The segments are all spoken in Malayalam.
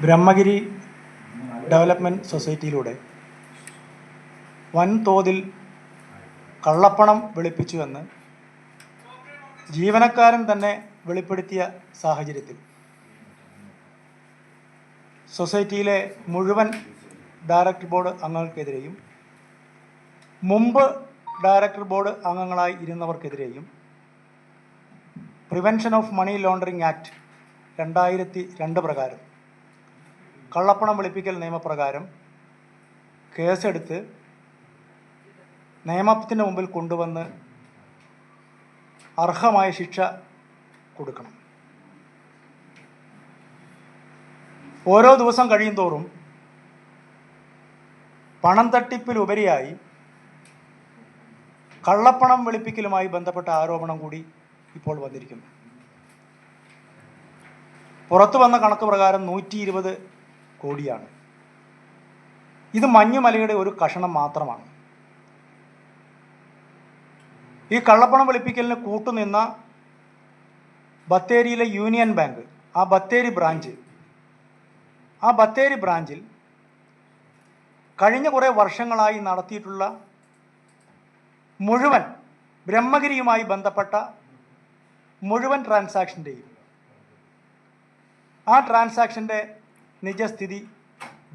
ബ്രഹ്മഗിരി ഡെവലപ്മെന്റ് സൊസൈറ്റിയിലൂടെ വൻതോതിൽ കള്ളപ്പണം വെളുപ്പിച്ചുവെന്ന് ജീവനക്കാരൻ തന്നെ വെളിപ്പെടുത്തിയ സാഹചര്യത്തിൽ സൊസൈറ്റിയിലെ മുഴുവൻ ഡയറക്ടർ ബോർഡ് അംഗങ്ങൾക്കെതിരെയും മുമ്പ് ഡയറക്ടർ ബോർഡ് അംഗങ്ങളായി ഇരുന്നവർക്കെതിരെയും prevention of money laundering act രണ്ടായിരത്തി രണ്ട് പ്രകാരം കള്ളപ്പണം വെളുപ്പിക്കൽ നിയമപ്രകാരം കേസെടുത്ത് നിയമത്തിന് മുമ്പിൽ കൊണ്ടുവന്ന് അർഹമായ ശിക്ഷ കൊടുക്കണം. ഓരോ ദിവസം കഴിയും തോറും പണം തട്ടിപ്പിലുപരിയായി കള്ളപ്പണം വെളുപ്പിക്കലുമായി ബന്ധപ്പെട്ട ആരോപണം കൂടി ഇപ്പോൾ വന്നിരിക്കുന്നു. പുറത്തു വന്ന കണക്ക് പ്രകാരം നൂറ്റി ഇരുപത് കോടിയാണ്. ഇത് മഞ്ഞുമലയുടെ ഒരു കഷണം മാത്രമാണ്. ഈ കള്ളപ്പണം വെളുപ്പിക്കലിന് കൂട്ടുനിന്ന ബത്തേരിയിലെ യൂണിയൻ ബാങ്ക് ആ ബത്തേരി ബ്രാഞ്ച് ആ ബത്തേരി ബ്രാഞ്ചിൽ കഴിഞ്ഞ കുറേ വർഷങ്ങളായി നടത്തിയിട്ടുള്ള മുഴുവൻ ബ്രഹ്മഗിരിയുമായി ബന്ധപ്പെട്ട മുഴുവൻ ട്രാൻസാക്ഷന്റെയും ആ ട്രാൻസാക്ഷന്റെ നിജസ്ഥിതി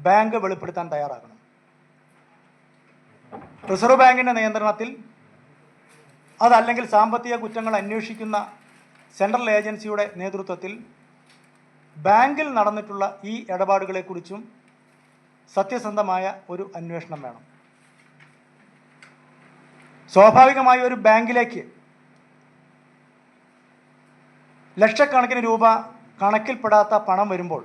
ബാങ്ക് വെളിപ്പെടുത്താൻ തയ്യാറാകണം. റിസർവ് ബാങ്കിന്റെ നിയന്ത്രണത്തിൽ അതല്ലെങ്കിൽ സാമ്പത്തിക കുറ്റങ്ങൾ അന്വേഷിക്കുന്ന സെൻട്രൽ ഏജൻസിയുടെ നേതൃത്വത്തിൽ ബാങ്കിൽ നടന്നിട്ടുള്ള ഈ ഇടപാടുകളെക്കുറിച്ചും സത്യസന്ധമായ ഒരു അന്വേഷണം വേണം. സ്വാഭാവികമായി ഒരു ബാങ്കിലേക്ക് ലക്ഷക്കണക്കിന് രൂപ കണക്കിൽപ്പെടാത്ത പണം വരുമ്പോൾ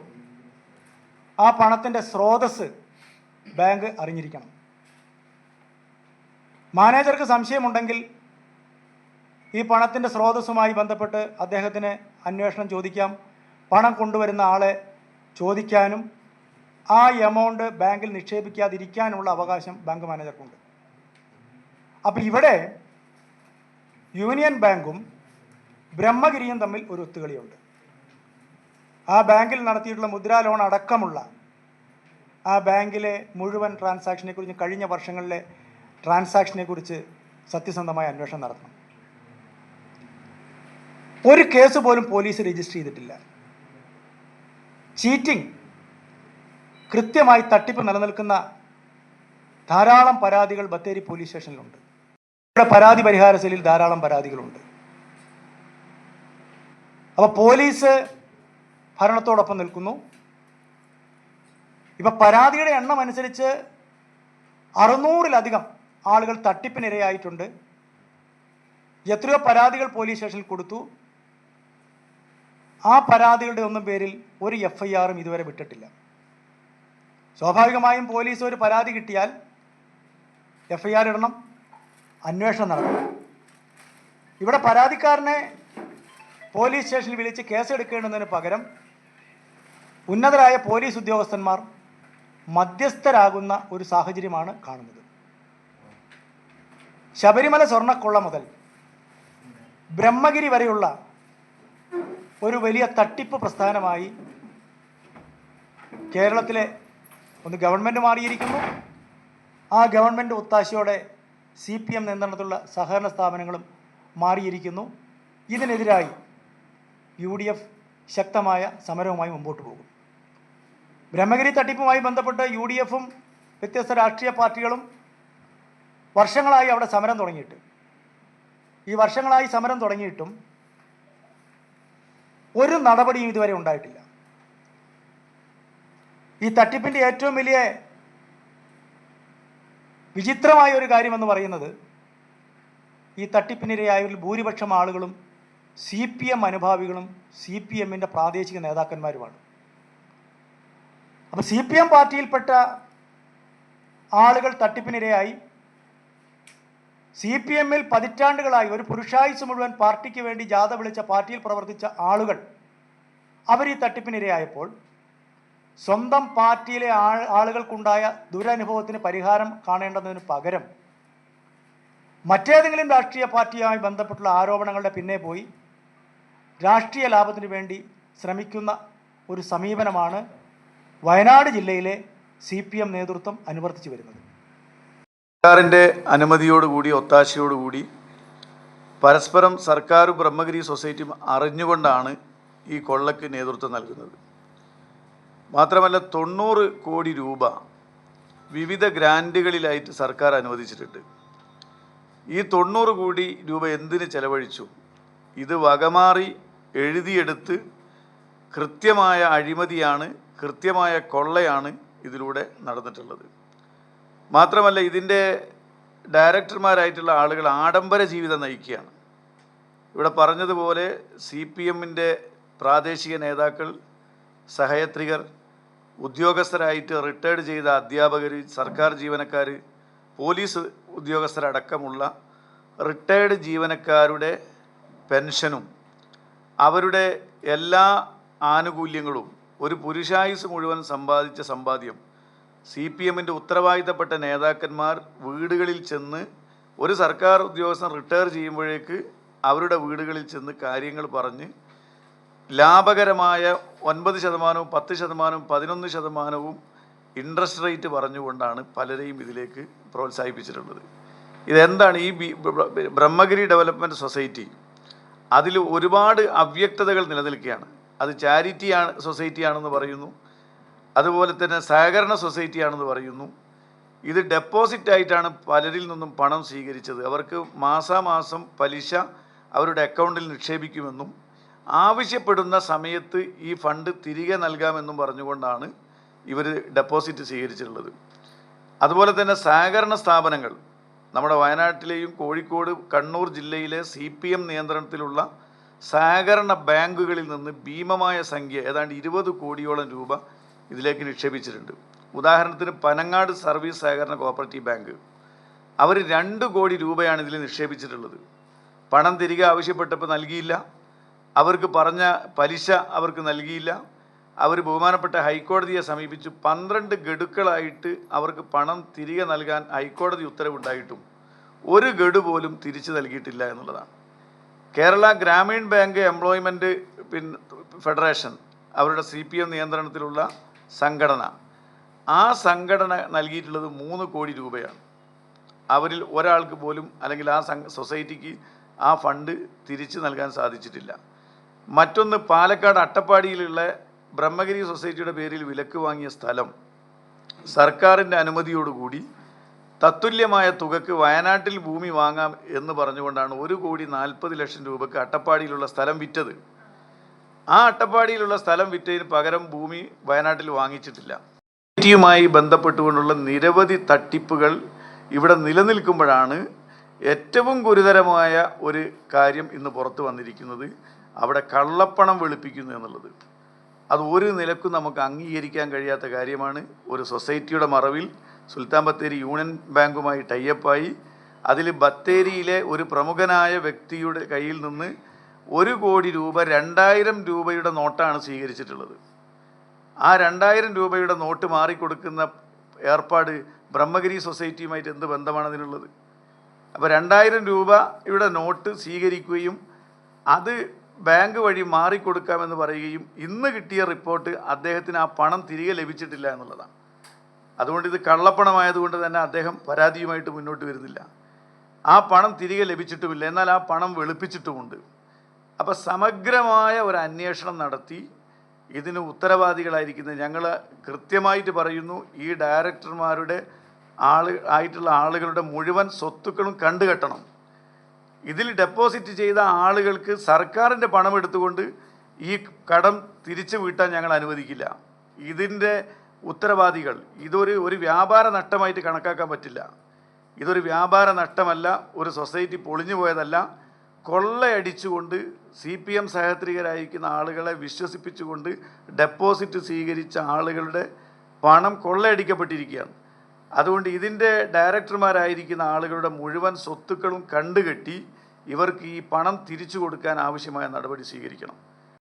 ആ പണത്തിന്റെ സ്രോതസ് ബാങ്ക് അറിഞ്ഞിരിക്കണം. മാനേജർക്ക് സംശയമുണ്ടെങ്കിൽ ഈ പണത്തിന്റെ സ്രോതസ്സുമായി ബന്ധപ്പെട്ട് അദ്ദേഹത്തിന് അന്വേഷണം ചോദിക്കാം. പണം കൊണ്ടുവരുന്ന ആളെ ചോദിക്കാനും ആ എമൗണ്ട് ബാങ്കിൽ നിക്ഷേപിക്കാതിരിക്കാനുള്ള അവകാശം ബാങ്ക് മാനേജർക്കുണ്ട്. അപ്പോൾ ഇവിടെ യൂണിയൻ ബാങ്കും ബ്രഹ്മഗിരിയും തമ്മിൽ ഒരു ഒത്തുകളിയുണ്ട്. ആ ബാങ്കിൽ നടത്തിയിട്ടുള്ള മുദ്രാ ലോൺ അടക്കമുള്ള ആ ബാങ്കിലെ മുഴുവൻ ട്രാൻസാക്ഷനെ കുറിച്ച് കഴിഞ്ഞ വർഷങ്ങളിലെ ട്രാൻസാക്ഷനെ കുറിച്ച് സത്യസന്ധമായ അന്വേഷണം നടത്തണം. ഒരു കേസ് പോലും പോലീസ് രജിസ്റ്റർ ചെയ്തിട്ടില്ല. ചീറ്റിംഗ് കൃത്യമായി തട്ടിപ്പ് നിലനിൽക്കുന്ന ധാരാളം പരാതികൾ ബത്തേരി പോലീസ് സ്റ്റേഷനിലുണ്ട്. ഇവിടെ പരാതി പരിഹാര സെല്ലിൽ ധാരാളം പരാതികളുണ്ട്. അപ്പോൾ പോലീസ് ഭരണത്തോടൊപ്പം നിൽക്കുന്നു. ഇപ്പം പരാതിയുടെ എണ്ണം അനുസരിച്ച് അറുന്നൂറിലധികം ആളുകൾ തട്ടിപ്പിനിരയായിട്ടുണ്ട്. എത്രയോ പരാതികൾ പോലീസ് സ്റ്റേഷനിൽ കൊടുത്തു. ആ പരാതികളുടെ ഒന്നും പേരിൽ ഒരു എഫ് ഐ ആറും ഇതുവരെ വിട്ടിട്ടില്ല. സ്വാഭാവികമായും പോലീസ് ഒരു പരാതി കിട്ടിയാൽ എഫ് ഐ ആർ ഇടണം അന്വേഷണം നടത്തണം ഇവിടെ പരാതിക്കാരനെ പോലീസ് സ്റ്റേഷനിൽ വിളിച്ച് കേസെടുക്കേണ്ടതിന് പകരം ഉന്നതരായ പോലീസ് ഉദ്യോഗസ്ഥന്മാർ മധ്യസ്ഥരാകുന്ന ഒരു സാഹചര്യമാണ് കാണുന്നത്. ശബരിമല സ്വർണക്കൊള്ള മുതൽ ബ്രഹ്മഗിരി വരെയുള്ള ഒരു വലിയ തട്ടിപ്പ് പ്രസ്ഥാനമായി കേരളത്തിലെ ഒന്ന് ഗവൺമെന്റ് മാറിയിരിക്കുന്നു. ആ ഗവൺമെന്റ് ഒത്താശയോടെ സി പി എം നിയന്ത്രണത്തിലുള്ള സഹകരണ സ്ഥാപനങ്ങളും മാറിയിരിക്കുന്നു. ഇതിനെതിരായി യു ഡി എഫ് ശക്തമായ സമരവുമായി മുമ്പോട്ട് പോകും. ബ്രഹ്മഗിരി തട്ടിപ്പുമായി ബന്ധപ്പെട്ട് യു ഡി എഫും വ്യത്യസ്ത രാഷ്ട്രീയ പാർട്ടികളും വർഷങ്ങളായി അവിടെ സമരം തുടങ്ങിയിട്ട്. ഈ വർഷങ്ങളായി സമരം തുടങ്ങിയിട്ടും ഒരു നടപടിയും ഇതുവരെ ഉണ്ടായിട്ടില്ല. ഈ തട്ടിപ്പിന്റെ ഏറ്റവും വലിയ വിചിത്രമായ ഒരു കാര്യമെന്ന് പറയുന്നത് ഈ തട്ടിപ്പിനിരയായവരിൽ ഭൂരിപക്ഷം ആളുകളും സി പി എം അനുഭാവികളും സി പി എമ്മിന്റെ പ്രാദേശിക നേതാക്കന്മാരുമാണ്. അപ്പോൾ സി പി എം പാർട്ടിയിൽപ്പെട്ട ആളുകൾ തട്ടിപ്പിനിരയായി. സി പി എമ്മിൽ പതിറ്റാണ്ടുകളായി ഒരു പുരുഷായുസ് മുഴുവൻ പാർട്ടിക്ക് വേണ്ടി ജാഥ വിളിച്ച പാർട്ടിയിൽ പ്രവർത്തിച്ച ആളുകൾ അവർ ഈ തട്ടിപ്പിനിരയായപ്പോൾ സ്വന്തം പാർട്ടിയിലെ ആൾ ആളുകൾക്കുണ്ടായ ദുരനുഭവത്തിന് പരിഹാരം കാണേണ്ടതിന് പകരം മറ്റേതെങ്കിലും രാഷ്ട്രീയ പാർട്ടിയുമായി ബന്ധപ്പെട്ടുള്ള ആരോപണങ്ങളുടെ പിന്നെ പോയി. രാഷ്ട്രീയ ലാഭത്തിന് വേണ്ടി ശ്രമിക്കുന്ന ഒരു സമീപനമാണ് വയനാട് ജില്ലയിലെ സി പി എം നേതൃത്വം അനുവർത്തിച്ചു വരുന്നത്. സർക്കാരിന്റെ അനുമതിയോടുകൂടി ഒത്താശയോടുകൂടി പരസ്പരം സർക്കാർ ബ്രഹ്മഗിരി സൊസൈറ്റിയും അറിഞ്ഞുകൊണ്ടാണ് ഈ കൊള്ളയ്ക്ക് നേതൃത്വം നൽകുന്നത്. മാത്രമല്ല തൊണ്ണൂറ് കോടി രൂപ വിവിധ ഗ്രാൻഡുകളിലായിട്ട് സർക്കാർ അനുവദിച്ചിട്ടുണ്ട്. ഈ തൊണ്ണൂറ് കോടി രൂപ എന്തിന് ചെലവഴിച്ചു? ഇത് വകമാറി എഴുതിയെടുത്ത് കൃത്യമായ അഴിമതിയാണ് കൃത്യമായ കൊള്ളയാണ് ഇതിലൂടെ നടന്നിട്ടുള്ളത്. മാത്രമല്ല ഇതിന്റെ ഡയറക്ടർമാരായിട്ടുള്ള ആളുകൾ ആഡംബര ജീവിതം നയിക്കുകയാണ്. ഇവിടെ പറഞ്ഞതുപോലെ സി പി എമ്മിന്റെ പ്രാദേശിക നേതാക്കൾ സഹയത്രികർ ഉദ്യോഗസ്ഥരായിട്ട് റിട്ടയർഡ് ചെയ്ത അധ്യാപകർ സർക്കാർ ജീവനക്കാർ പോലീസ് ഉദ്യോഗസ്ഥരടക്കമുള്ള റിട്ടയർഡ് ജീവനക്കാരുടെ പെൻഷനും അവരുടെ എല്ലാ ആനുകൂല്യങ്ങളും ഒരു പുരുഷായുസ് മുഴുവൻ സമ്പാദിച്ച സമ്പാദ്യം സി പി എമ്മിന്റെ ഉത്തരവാദിത്തപ്പെട്ട നേതാക്കന്മാർ വീടുകളിൽ ചെന്ന് ഒരു സർക്കാർ ഉദ്യോഗസ്ഥൻ റിട്ടയർ ചെയ്യുമ്പോഴേക്ക് അവരുടെ വീടുകളിൽ ചെന്ന് കാര്യങ്ങൾ പറഞ്ഞ് ലാഭകരമായ ഒൻപത് ശതമാനവും പത്ത് ശതമാനവും പതിനൊന്ന് ശതമാനവും ഇൻട്രസ്റ്റ് റേറ്റ് പറഞ്ഞുകൊണ്ടാണ് പലരെയും ഇതിലേക്ക് പ്രോത്സാഹിപ്പിച്ചിട്ടുള്ളത്. ഇതെന്താണ് ഈ ബ്രഹ്മഗിരി ഡെവലപ്മെന്റ് സൊസൈറ്റി അതിൽ ഒരുപാട് അവ്യക്തതകൾ നിലനിൽക്കുകയാണ്. അത് ചാരിറ്റി ആണ് സൊസൈറ്റി ആണെന്ന് പറയുന്നു. അതുപോലെ തന്നെ സഹകരണ സൊസൈറ്റി ആണെന്ന് പറയുന്നു. ഇത് ഡെപ്പോസിറ്റ് ആയിട്ടാണ് പലരിൽ നിന്നും പണം സ്വീകരിച്ചത്. അവർക്ക് മാസാമാസം പലിശ അവരുടെ അക്കൗണ്ടിൽ നിക്ഷേപിക്കുമെന്നും ആവശ്യപ്പെടുന്ന സമയത്ത് ഈ ഫണ്ട് തിരികെ നൽകാമെന്നും പറഞ്ഞുകൊണ്ടാണ് ഇവർ ഡെപ്പോസിറ്റ് സ്വീകരിച്ചിട്ടുള്ളത്. അതുപോലെ തന്നെ സഹകരണ സ്ഥാപനങ്ങൾ. നമ്മുടെ വയനാട്ടിലെയും കോഴിക്കോട് കണ്ണൂർ ജില്ലയിലെ സി പി എം നിയന്ത്രണത്തിലുള്ള സഹകരണ ബാങ്കുകളിൽ നിന്ന് ഭീമമായ സംഖ്യ ഏതാണ്ട് ഇരുപത് കോടിയോളം രൂപ ഇതിലേക്ക് നിക്ഷേപിച്ചിട്ടുണ്ട്. ഉദാഹരണത്തിന് പനങ്ങാട് സർവീസ് സഹകരണ കോപ്പറേറ്റീവ് ബാങ്ക്. അവർ രണ്ട് കോടി രൂപയാണ് ഇതിൽ നിക്ഷേപിച്ചിട്ടുള്ളത്. പണം തിരികെ ആവശ്യപ്പെട്ടപ്പോൾ നൽകിയില്ല. അവർക്ക് പറഞ്ഞ പലിശ അവർക്ക് നൽകിയില്ല. അവർ ബഹുമാനപ്പെട്ട ഹൈക്കോടതിയെ സമീപിച്ചു. പന്ത്രണ്ട് ഗഡുക്കളായിട്ട് അവർക്ക് പണം തിരികെ നൽകാൻ ഹൈക്കോടതി ഉത്തരവുണ്ടായിട്ടും ഒരു ഗഡു പോലും തിരിച്ചു നൽകിയിട്ടില്ല എന്നുള്ളതാണ്. കേരള ഗ്രാമീൺ ബാങ്ക് എംപ്ലോയ്മെന്റ് പിന്നെ ഫെഡറേഷൻ അവരുടെ സി പി എം നിയന്ത്രണത്തിലുള്ള സംഘടന. ആ സംഘടന നൽകിയിട്ടുള്ളത് മൂന്ന് കോടി രൂപയാണ്. അവരിൽ ഒരാൾക്ക് പോലും അല്ലെങ്കിൽ ആ സൊസൈറ്റിക്ക് ആ ഫണ്ട് തിരിച്ചു നൽകാൻ സാധിച്ചിട്ടില്ല. മറ്റൊന്ന് പാലക്കാട് അട്ടപ്പാടിയിലുള്ള ബ്രഹ്മഗിരി സൊസൈറ്റിയുടെ പേരിൽ വിലക്ക് വാങ്ങിയ സ്ഥലം സർക്കാരിന്റെ അനുമതിയോടുകൂടി തത്തുല്യമായ തുകക്ക് വയനാട്ടിൽ ഭൂമി വാങ്ങാം എന്ന് പറഞ്ഞുകൊണ്ടാണ് ഒരു കോടി നാൽപ്പത് ലക്ഷം രൂപക്ക് അട്ടപ്പാടിയിലുള്ള സ്ഥലം വിറ്റത്. ആ അട്ടപ്പാടിയിലുള്ള സ്ഥലം വിറ്റതിന് പകരം ഭൂമി വയനാട്ടിൽ വാങ്ങിച്ചിട്ടില്ല. യുമായി ബന്ധപ്പെട്ടുകൊണ്ടുള്ള നിരവധി തട്ടിപ്പുകൾ ഇവിടെ നിലനിൽക്കുമ്പോഴാണ് ഏറ്റവും ഗുരുതരമായ ഒരു കാര്യം ഇന്ന് പുറത്തു വന്നിരിക്കുന്നത്. അവിടെ കള്ളപ്പണം വെളുപ്പിക്കുന്നു എന്നുള്ളത്. അത് ഒരു നിലക്കും നമുക്ക് അംഗീകരിക്കാൻ കഴിയാത്ത കാര്യമാണ്. ഒരു സൊസൈറ്റിയുടെ മറവിൽ സുൽത്താൻ ബത്തേരി യൂണിയൻ ബാങ്കുമായി ടൈയപ്പായി. അതിൽ ബത്തേരിയിലെ ഒരു പ്രമുഖനായ വ്യക്തിയുടെ കയ്യിൽ നിന്ന് ഒരു കോടി രൂപ രണ്ടായിരം രൂപയുടെ നോട്ടാണ് സ്വീകരിച്ചിട്ടുള്ളത്. ആ രണ്ടായിരം രൂപയുടെ നോട്ട് മാറിക്കൊടുക്കുന്ന ഏർപ്പാട് ബ്രഹ്മഗിരി സൊസൈറ്റിയുമായിട്ട് എന്ത് ബന്ധമാണ് അതിനുള്ളത്? അപ്പോൾ രണ്ടായിരം രൂപയുടെ നോട്ട് സ്വീകരിക്കുകയും അത് ബാങ്ക് വഴി മാറിക്കൊടുക്കാമെന്ന് പറയുകയും ഇന്ന് കിട്ടിയ റിപ്പോർട്ട് അദ്ദേഹത്തിന് ആ പണം തിരികെ ലഭിച്ചിട്ടില്ല എന്നുള്ളതാണ്. അതുകൊണ്ട് ഇത് കള്ളപ്പണമായതുകൊണ്ട് തന്നെ അദ്ദേഹം പരാതിയുമായിട്ട് മുന്നോട്ട് വരുന്നില്ല. ആ പണം തിരികെ ലഭിച്ചിട്ടുമില്ല. എന്നാൽ ആ പണം വെളുപ്പിച്ചിട്ടുമുണ്ട്. അപ്പോൾ സമഗ്രമായ ഒരു അന്വേഷണം നടത്തി. ഇതിന് ഉത്തരവാദികളായിരിക്കുന്നത് ഞങ്ങൾ കൃത്യമായിട്ട് പറയുന്നു ഈ ഡയറക്ടർമാരുടെ ആൾ ആയിട്ടുള്ള ആളുകളുടെ മുഴുവൻ സ്വത്തുക്കളും കണ്ടുകെട്ടണം. ഇതിൽ ഡെപ്പോസിറ്റ് ചെയ്ത ആളുകൾക്ക് സർക്കാരിന്റെ പണം എടുത്തുകൊണ്ട് ഈ കടം തിരിച്ചു വീട്ടാൻ ഞങ്ങൾ അനുവദിക്കില്ല. ഇതിന്റെ ഉത്തരവാദികൾ ഇതൊരു ഒരു വ്യാപാര നഷ്ടമായിട്ട് കണക്കാക്കാൻ പറ്റില്ല. ഇതൊരു വ്യാപാര നഷ്ടമല്ല ഒരു സൊസൈറ്റി പൊളിഞ്ഞു പോയതല്ല. കൊള്ളയടിച്ചുകൊണ്ട് സി പി എം സഹയാത്രികരായിരിക്കുന്ന ആളുകളെ വിശ്വസിപ്പിച്ചുകൊണ്ട് ഡെപ്പോസിറ്റ് സ്വീകരിച്ച ആളുകളുടെ പണം കൊള്ളയടിക്കപ്പെട്ടിരിക്കുകയാണ്. അതുകൊണ്ട് ഇതിന്റെ ഡയറക്ടർമാരായിരിക്കുന്ന ആളുകളുടെ മുഴുവൻ സ്വത്തുക്കളും കണ്ടുകെട്ടി ഇവർക്ക് ഈ പണം തിരിച്ചു കൊടുക്കാൻ ആവശ്യമായ നടപടി സ്വീകരിക്കണം.